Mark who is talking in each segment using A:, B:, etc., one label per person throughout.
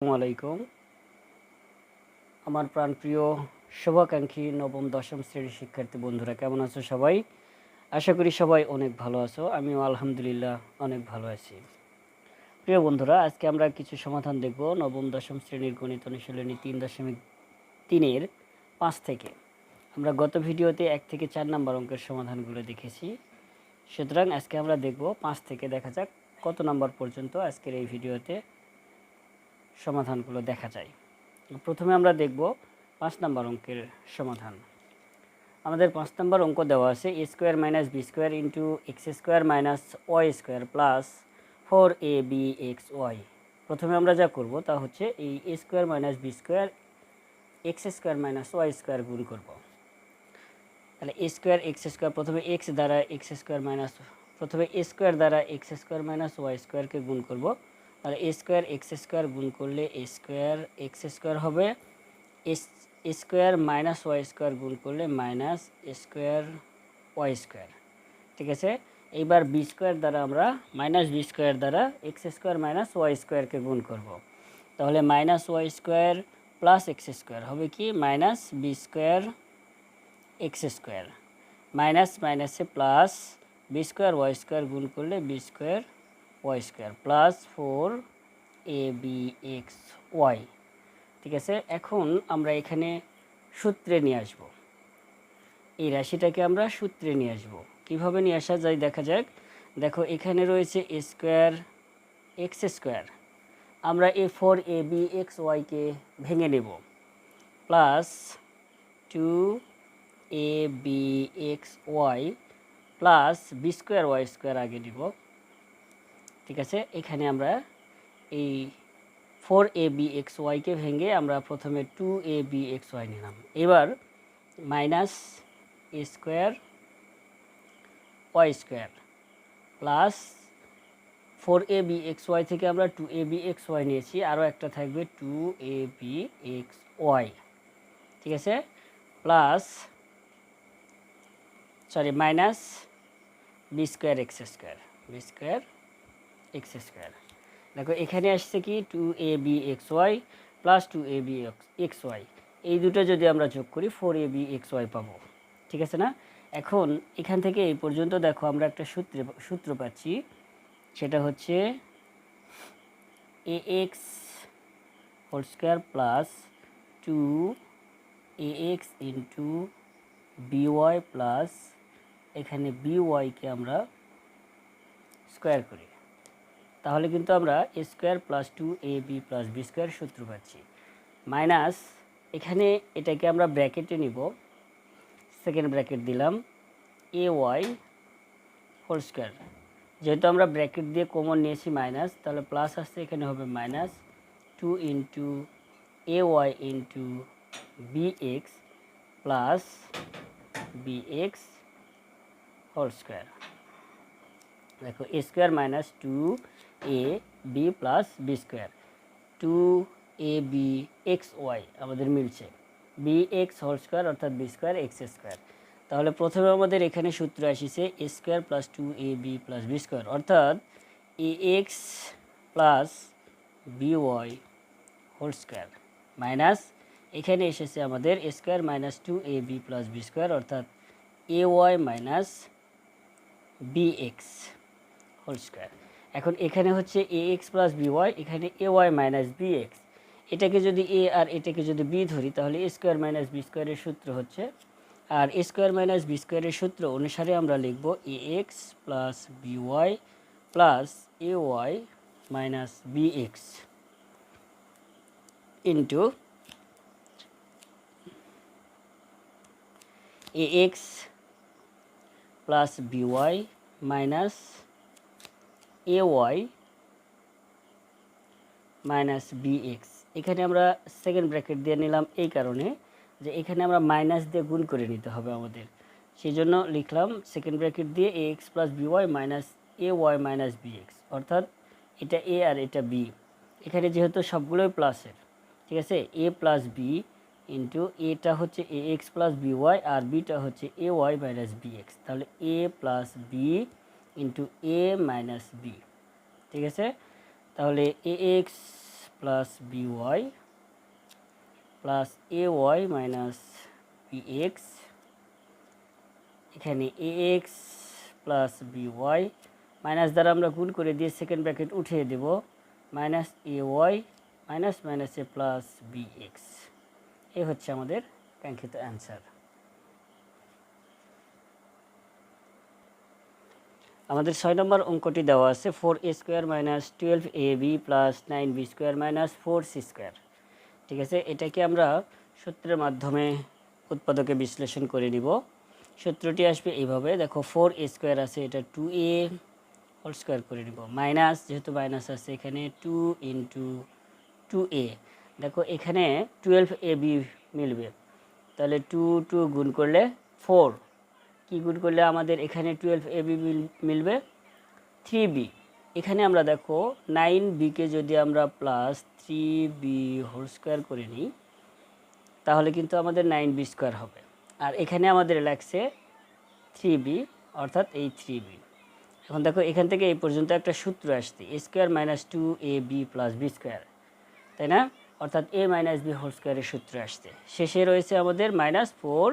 A: আলাইকুম। আমার প্রাণপ্রিয় শুভাকাঙ্ক্ষী নবম, দশম শ্রেণির শিক্ষার্থী বন্ধুরা, কেমন আছো সবাই? আশা করি সবাই অনেক ভালো আছো, আমিও আলহামদুলিল্লাহ অনেক ভালো আছি। প্রিয় বন্ধুরা, আজকে আমরা কিছু সমাধান দেখব নবম, দশম শ্রেণির গণিত অনুশীলনী তিন দশমিক তিনের পাঁচ থেকে। আমরা গত ভিডিওতে এক থেকে চার নাম্বার অঙ্কের সমাধানগুলো দেখেছি। সুতরাং আজকে আমরা দেখব পাঁচ থেকে, দেখা যাক কত নাম্বার পর্যন্ত আজকের এই ভিডিওতে সমাধানগুলো দেখা যায়। প্রথমে আমরা দেখব পাঁচ নম্বর অঙ্কের সমাধান। আমাদের পাঁচ নম্বর অঙ্ক দেওয়া আছে a square minus b square into x square minus y square plus four a b x y প্রথমে আমরা যা করব তা হচ্ছে এই a square minus b square x square minus y square গুণ করব। তাহলে এ স্কোয়ার এক্স স্কোয়ার প্রথমে এক্স দ্বারা এক্স স্কোয়ার মাইনাস প্রথমে এ স্কোয়ার দ্বারা এক্স স্কোয়ার মাইনাস ওয়াই স্কোয়ারকে গুণ করব। তাহলে এ স্কোয়ার এক্স স্কোয়ার গুণ করলে এ স্কোয়ার এক্স স্কোয়ার হবে। S square minus y square গুণ করলে মাইনাস স্কোয়ার ওয়াই স্কোয়ার ঠিক আছে? এইবার বি স্কোয়ার দ্বারা আমরা মাইনাস বি স্কোয়ার দ্বারা এক্স স্কোয়ার মাইনাস ওয়াই স্কোয়ারকে গুণ করব। তাহলে minus y square plus x square হবে কি? Minus b square x square minus মাইনাসে plus b square y square গুণ করলে b square y square plus four a b x y ঠিক আছে? এখন আমরা এখানে সূত্রে নিয়ে আসব। এই রাশিটাকে আমরা সূত্রে নিয়ে আসব। কীভাবে নিয়ে আসা যায় দেখা যাক। দেখো, এখানে রয়েছে এ স্কোয়ার এক্স স্কোয়ার আমরা a four a b x ওয়াইকে ভেঙে নেব। Plus two a b x y plus b square y square আগে নিব। ঠিক আছে? এখানে আমরা এই ফোর এ বি এক্স ওয়াইকে ভেঙে আমরা প্রথমে two a b x y নিলাম। এবার minus a square y square plus four a b x y থেকে আমরা two a b x y নিয়েছি। আরও একটা থাকবে two a b x y ঠিক আছে? Plus sorry minus b square x square b square x square দেখো, এখানে আসছে কি? Two a b x y plus two a b x y এই দুটো যদি আমরা যোগ করি four a b x y পাবো। ঠিক আছে না? এখন এখান থেকে এই পর্যন্ত দেখো, আমরা একটা সূত্রে, সূত্র পাচ্ছি। সেটা হচ্ছে a x whole square plus two a x into b y plus এখানে বিওয়াইকে আমরা স্কোয়ার করি। তাহলে কিন্তু আমরা a square plus two a b plus b square সূত্র পাচ্ছি। মাইনাস এখানে এটাকে আমরা ব্র্যাকেটে নিব। সেকেন্ড ব্র্যাকেট দিলাম এ ওয়াই হোল স্কোয়ার যেহেতু আমরা ব্র্যাকেট দিয়ে কমন নিয়েছি মাইনাস তাহলে প্লাস আসছে এখানে হবে minus two into a y into b x plus b x whole square দেখো a square minus two a b plus b square two a b x y আমাদের মিলছে। B x whole square অর্থাৎ B square x square তাহলে প্রথমে আমাদের এখানে সূত্র আসিছে a square plus two a b plus b square অর্থাৎ a x plus b y whole square minus এখানে এসেছে আমাদের a square minus two a b plus b square অর্থাৎ a y minus b x whole square এখন এখানে হচ্ছে a x plus b y এখানে a y minus b x এটাকে যদি এ আর এটাকে যদি বি ধরি, তাহলে এ স্কোয়ার মাইনাস বি স্কোয়ারের সূত্র হচ্ছে। আর এ স্কোয়ার মাইনাস বি স্কোয়ারের সূত্র অনুসারে আমরা লিখব a x plus b y plus a y minus b x into a x plus b y minus a y minus b x এখানে আমরা সেকেন্ড ব্র্যাকেট দিয়ে নিলাম এই কারণে যে এখানে আমরা মাইনাস দিয়ে গুণ করে নিতে হবে আমাদের। সেই জন্য লিখলাম সেকেন্ড ব্র্যাকেট দিয়ে a x plus b y minus a y minus b x অর্থাৎ এটা এ আর এটা বি এখানে যেহেতু সবগুলোই প্লাসের ঠিক আছে? এ প্লাস বি ইন্টু এটা হচ্ছে a x plus b y আর বিটা হচ্ছে a y minus b x তাহলে a plus b into a minus b ঠিক আছে? তাহলে a x plus b y plus a y minus b x এখানে a x plus b y minus দ্বারা আমরা গুণ করে দিয়ে সেকেন্ড ব্র্যাকেট উঠিয়ে দেব minus a y minus minus a plus b x a হচ্ছে আমাদের কাঙ্ক্ষিত অ্যান্সার আমাদের ছয় নম্বর অঙ্কটি দেওয়া আছে four a square minus twelve a b plus nine b square minus four c square. ঠিক আছে, এটাকে আমরা সূত্রের মাধ্যমে উৎপাদকে বিশ্লেষণ করে নিব। সূত্রটি আসবে এইভাবে, দেখো ফোর এ স্কোয়ার আছে, এটা টু এ হোল স্কোয়ার করে নিব। মাইনাস, যেহেতু মাইনাস আছে এখানে, টু ইন্টু টু এ। দেখো এখানে টুয়েলভ এ বি মিলবে, তাহলে টু টু গুণ করলে ফোর। কি গুণ করলে আমাদের এখানে টুয়েলভ এ বি মিলবে। থ্রি বি এখানে আমরা দেখো নাইন বিকে যদি আমরা plus three b whole square করে নিই, তাহলে কিন্তু আমাদের নাইন বি স্কোয়ার হবে। আর এখানে আমাদের লাগছে থ্রি বি অর্থাৎ এই থ্রি বি এখন দেখো, এখান থেকে এই পর্যন্ত একটা সূত্র আসছে a square minus two a b plus b square তাই না? অর্থাৎ এ মাইনাস বি হোল স্কোয়ারের সূত্র আসছে। শেষে রয়েছে আমাদের মাইনাস ফোর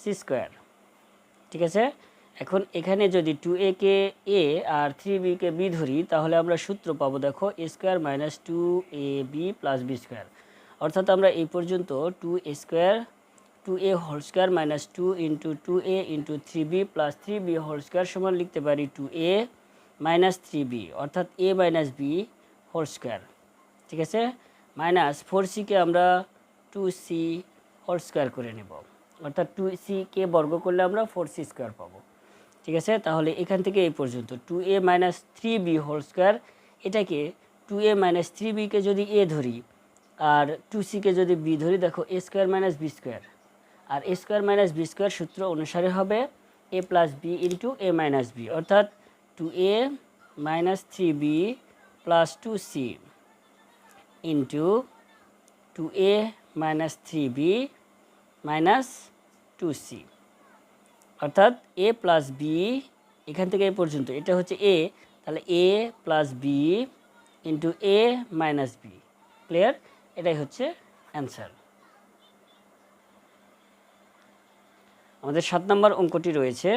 A: সি স্কোয়ার ঠিক আছে? এখন এখানে যদি টু এ কে এ আর থ্রি বিকে বি ধরি, তাহলে আমরা সূত্র পাবো দেখো a square minus two a b plus b square অর্থাৎ আমরা এই পর্যন্ত two a square two a whole square minus two into two a into three b plus three b whole square সমান লিখতে পারি two a minus three b অর্থাৎ a minus b whole square ঠিক আছে? মাইনাস ফোর সিকে আমরা two C whole square করে নেব। অর্থাৎ টু সিকে বর্গ করলে আমরা ফোর সি স্কোয়ার পাবো। ঠিক আছে? তাহলে এখান থেকে এই পর্যন্ত two a minus three b whole square এটাকে টু এ মাইনাস থ্রি বিকে যদি এ ধরি, আর টু সিকে যদি বি ধরি, দেখো a square minus b square R a square minus b square সূত্র অনুসারে হবে a plus b into a minus b অর্থাৎ two a minus three b plus two c into two a minus three b minus two c অর্থাৎ এ plus B এখান থেকে এই পর্যন্ত, এটা হচ্ছে এ তাহলে a plus b into a minus b clear এটাই হচ্ছে অ্যান্সার আমাদের সাত নম্বর অঙ্কটি রয়েছে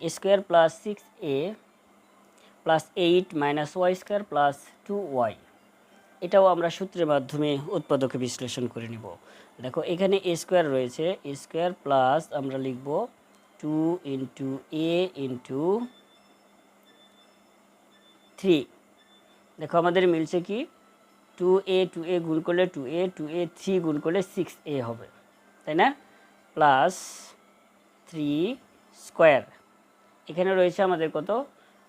A: a square plus six a plus eight minus y square plus two y এটাও আমরা সূত্রের মাধ্যমে উৎপাদকে বিশ্লেষণ করে নিব। দেখো, এখানে এ স্কোয়ার রয়েছে। এ স্কোয়ার প্লাস আমরা লিখব two into a into three দেখো, আমাদের মিলছে কি? টু এ টু এ গুণ করলে two a two a three গুণ করলে সিক্স এ হবে। তাই না? প্লাস থ্রি স্কোয়ার এখানে রয়েছে আমাদের কত?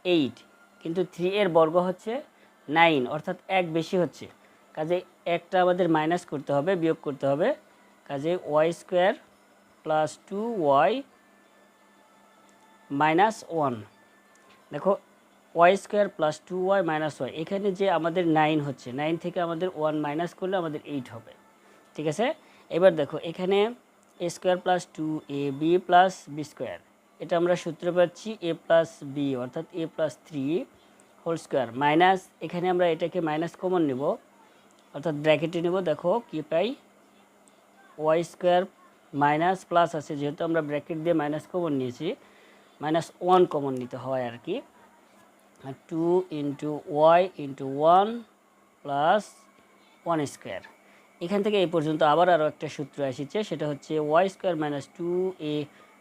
A: এইট কিন্তু থ্রি এর বর্গ হচ্ছে নাইন, অর্থাৎ এক বেশি হচ্ছে। কাজে একটা আমাদের মাইনাস করতে হবে, বিয়োগ করতে হবে। কাজে y square plus two y minus one দেখো y square plus two y minus y এখানে যে আমাদের নাইন হচ্ছে নাইন থেকে আমাদের ওয়ান মাইনাস করলে আমাদের এইট হবে। ঠিক আছে? এবার দেখো, এখানে a square plus two a b plus b square এটা আমরা সূত্র পাচ্ছি এ প্লাস বি অর্থাৎ a plus three whole square minus এখানে আমরা এটাকে মাইনাস কমন নেব। অর্থাৎ ব্র্যাকেটে নেব। দেখো, কি পাই? ওয়াই স্কোয়ার মাইনাস প্লাস আছে। যেহেতু আমরা ব্র্যাকেট দিয়ে মাইনাস কমন নিয়েছি মাইনাস ওয়ান কমন নিতে হয় আর কি। Two into y into one plus one square এখান থেকে এই পর্যন্ত আবার আরও একটা সূত্র এসেছে। সেটা হচ্ছে y square minus two a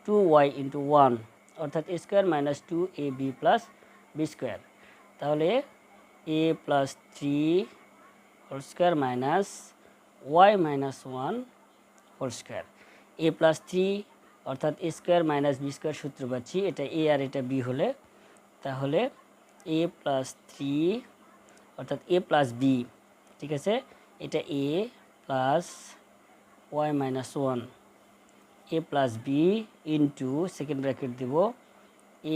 A: two y into one অর্থাৎ square minus two a b plus b square তাহলে a plus three whole square minus y minus one whole square a plus three অর্থাৎ a square minus b square সূত্র পাচ্ছি, এটা এ আর এটা B হলে। তাহলে এ plus three অর্থাৎ এ প্লাস বি ঠিক আছে? এটা a plus y minus one a plus b into second bracket Dev.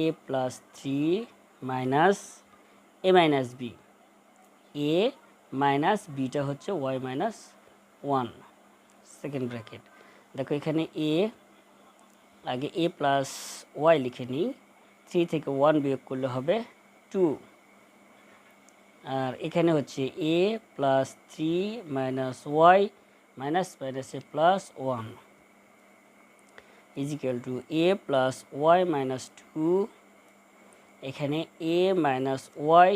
A: A plus three minus a minus b a minus beta হচ্ছে y minus one second bracket দেখো এখানে এ আগে এ plus Y লিখে নিই। Three থেকে ওয়ান বিয়োগ করলে হবে টু আর এখানে হচ্ছে a plus three minus y minus মাইনাসে plus one is equal two a plus y minus two এখানে a minus y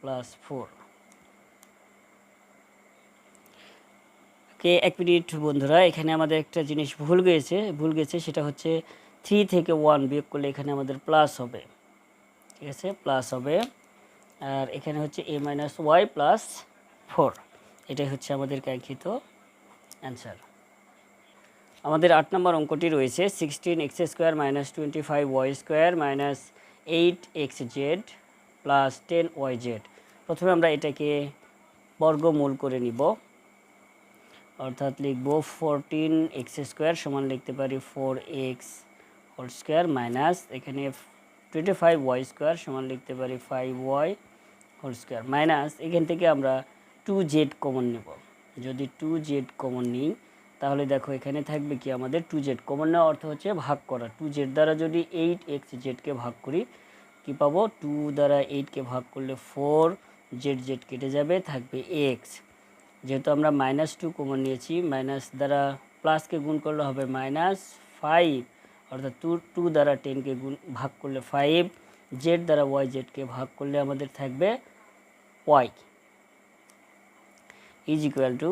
A: plus four কে এক মিনিট বন্ধুরা, এখানে আমাদের একটা জিনিস ভুল গেছে। ভুল গেছে সেটা হচ্ছে থ্রি থেকে ওয়ান বিয়োগ করলে এখানে আমাদের প্লাস হবে। ঠিক আছে? প্লাস হবে। আর এখানে হচ্ছে a minus y plus four এটাই হচ্ছে আমাদের কাঙ্ক্ষিত অ্যান্সার আমাদের আট নম্বর অঙ্কটি রয়েছে sixteen x square minus twenty five y square minus eight x z plus ten y z. প্রথমে আমরা এটাকে বর্গমূল করে নিব। অর্থাৎ লিখব ফোরটিন এক্স স্কোয়ার সমান লিখতে পারি four x whole square minus এখানে টোয়েন্টি ফাইভ ওয়াই স্কোয়ার সমান লিখতে পারি five y whole square minus এখান থেকে আমরা টু জেড কমন নেব। যদি টু জেড কমন নিই তাহলে দেখো এখানে থাকবে কি আমাদের টু জেড কমন নেওয়া অর্থ হচ্ছে ভাগ করা। টু জেড দ্বারা যদি এইট এক্স জেডকে ভাগ করি, কি পাবো? টু দ্বারা এইটকে ভাগ করলে ফোর জেড জেড কেটে যাবে, থাকবে এক্স যেহেতু আমরা মাইনাস টু কমন নিয়েছি মাইনাস দ্বারা প্লাসকে গুণ করলে হবে মাইনাস ফাইভ অর্থাৎ টু টু দ্বারা টেনকে গুণ, ভাগ করলে ফাইভ জেড দ্বারা ওয়াই জেডকে ভাগ করলে আমাদের থাকবে ওয়াই ইজ ইকুয়াল টু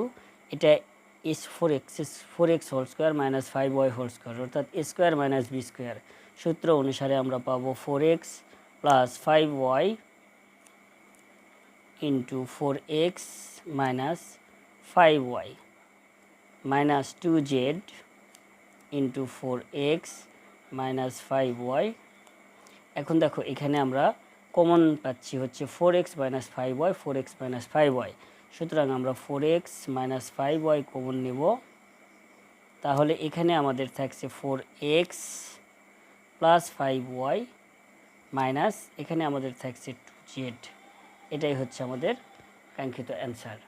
A: এটা s four x four x whole square minus five y whole square অর্থাৎ স্কোয়ার মাইনাস বি স্কোয়ার সূত্র অনুসারে আমরা পাবো four x plus five y into four x minus five y minus two z into four x minus five y এখন দেখো, এখানে আমরা common পাচ্ছি হচ্ছে four x minus five y four x minus five y সুতরাং আমরা four x minus five y common নেব। তাহলে এখানে আমাদের থাকছে four x plus five y minus এখানে আমাদের থাকছে টু জেড এটাই হচ্ছে আমাদের কাঙ্ক্ষিত অ্যান্সার